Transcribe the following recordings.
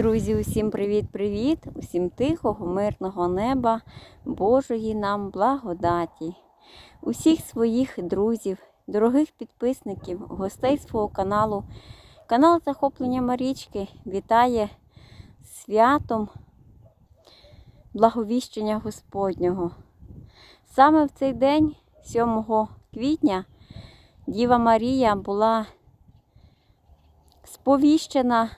Друзі, усім привіт-привіт! Усім тихого, мирного неба, Божої нам благодаті, усіх своїх друзів, дорогих підписників, гостей свого каналу. Канал Захоплення Марічки вітає святом благовіщення Господнього. Саме в цей день, 7 квітня, Діва Марія була сповіщена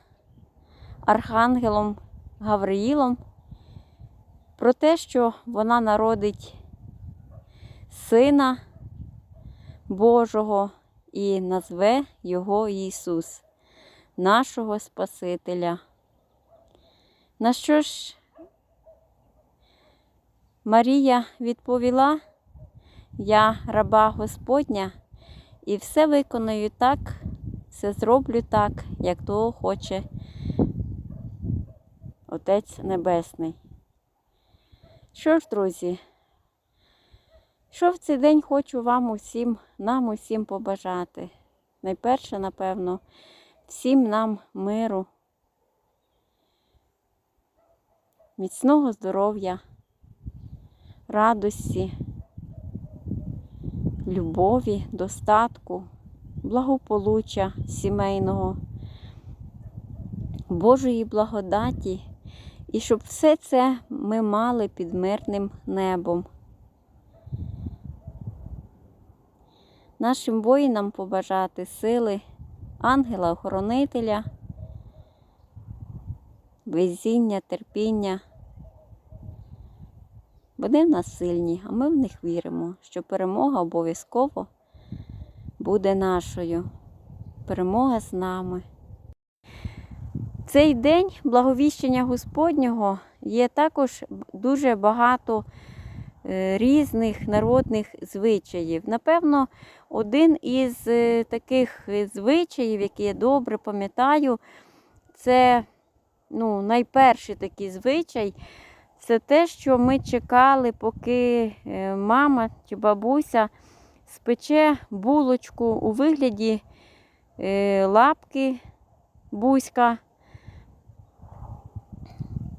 архангелом Гавриїлом про те, що вона народить Сина Божого і назве його Ісус, нашого Спасителя. На що ж Марія відповіла, я раба Господня, і все виконую так, все зроблю так, як того хоче Отець Небесний. Що ж, друзі, що в цей день хочу вам усім, нам усім побажати. Найперше, напевно, всім нам миру, міцного здоров'я, радості, любові, достатку, благополуччя сімейного, Божої благодаті. І щоб все це ми мали під мирним небом. Нашим воїнам побажати сили, ангела-охоронителя, везіння, терпіння. Вони в нас сильні, а ми в них віримо, що перемога обов'язково буде нашою. Перемога з нами. Цей день благовіщення Господнього є також дуже багато е, різних народних звичаїв. Напевно, один із е, таких звичаїв, які я добре пам'ятаю, це ну, найперший такий звичай. Це те, що ми чекали, поки е, мама чи бабуся спече булочку у вигляді лапки бузька.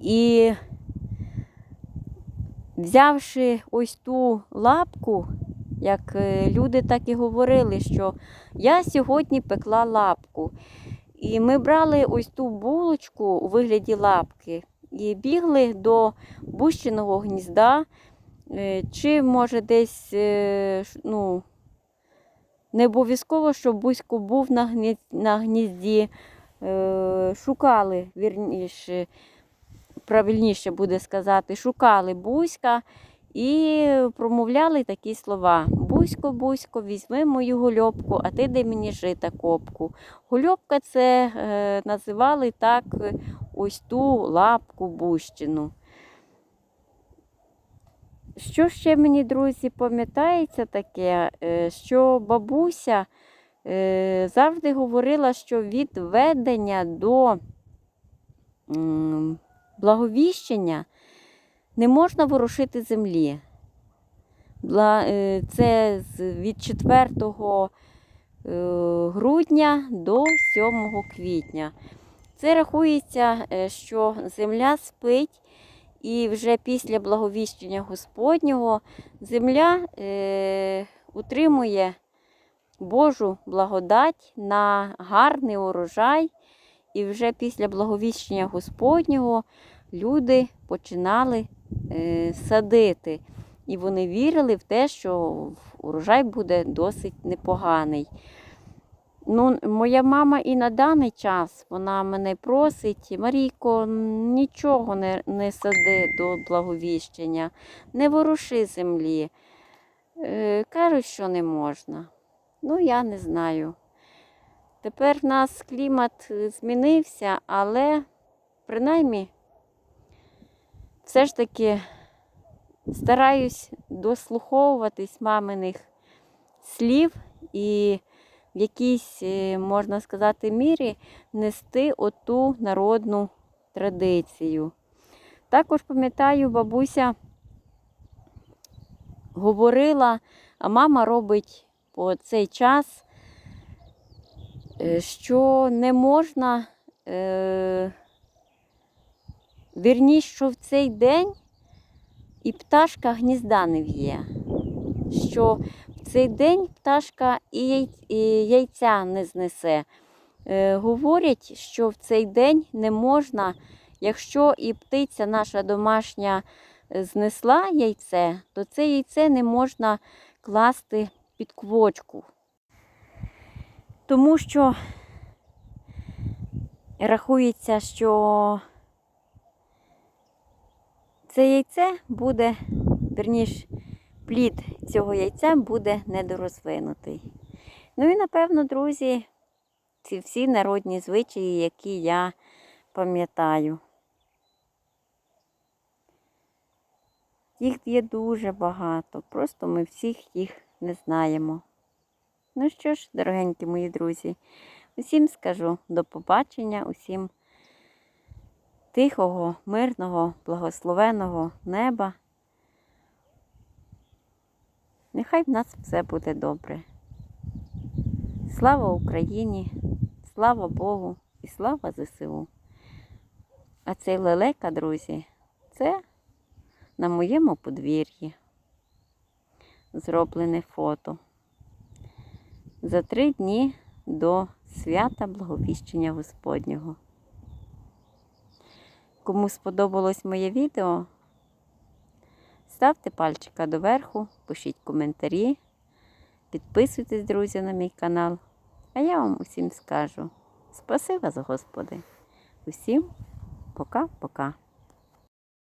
І взявши ось ту лапку, як е, люди так і говорили, що я сьогодні пекла лапку. І ми брали ось ту булочку у вигляді лапки і бігли до бущеного гнізда, е, чи, може, десь, е, ну, не обов'язково, щоб Бузько був на гнізді, шукали вірніше правильніше буде сказати, шукали Бузька і промовляли такі слова. Бузько, Бузько, візьми мою гульопку, а ти де мені жита копку. Гульопка це е, називали так ось ту лапку бущину. Що ще мені, друзі, пам'ятається таке, е, що бабуся е, завжди говорила, що від ведення до благовіщення не можна ворушити землі. Е, це від 4 е, грудня до 7 квітня. Це рахується, е, що земля спить, і вже після благовіщення Господнього земля е, утримує Божу благодать на гарний урожай. І вже після благовіщення Господнього люди починали е, садити. І вони вірили в те, що урожай буде досить непоганий. Ну, Моя мама і на даний час вона мене просить, Марійко, нічого не не сади до благовіщення, не воруши землі. Е, Кажуть, що не можна. Ну, я не знаю. Тепер в нас клімат змінився, але принаймні все ж таки стараюсь дослуховуватись маминих слів і в якійсь, е, можна сказати, мірі нести оту народну традицію. Також пам'ятаю, бабуся говорила, а мама робить по цей час, е, що не можна е, Вірніше, що в цей день і пташка гнізда не в'є. Що в цей день пташка і яй- і яйця не знесе. Е, говорять, що в цей день не можна, якщо і птиця наша домашня е, знесла яйце, то це яйце не можна класти під квочку. Тому що рахується, що це яйце буде, верніш, плід цього яйця буде недорозвинутий. Ну і напевно, друзі, ці всі народні звичаї, які я пам'ятаю. Їх є дуже багато, просто ми всіх їх не знаємо. Ну що ж, дорогенькі мої друзі, усім скажу до побачення, усім тихого, мирного, благословеного неба. Нехай в нас все буде добре. Слава Україні, слава Богу і слава ЗСУ. А цей лелека, друзі, це на моєму подвір'ї зроблене фото. За три дні до свята Благовіщення Господнього. Кому сподобалось моє відео, ставте пальчика доверху, пишіть коментарі, підписуйтесь, друзі, на мій канал. А я вам усім скажу спаси вас, Господи. Усім пока-пока.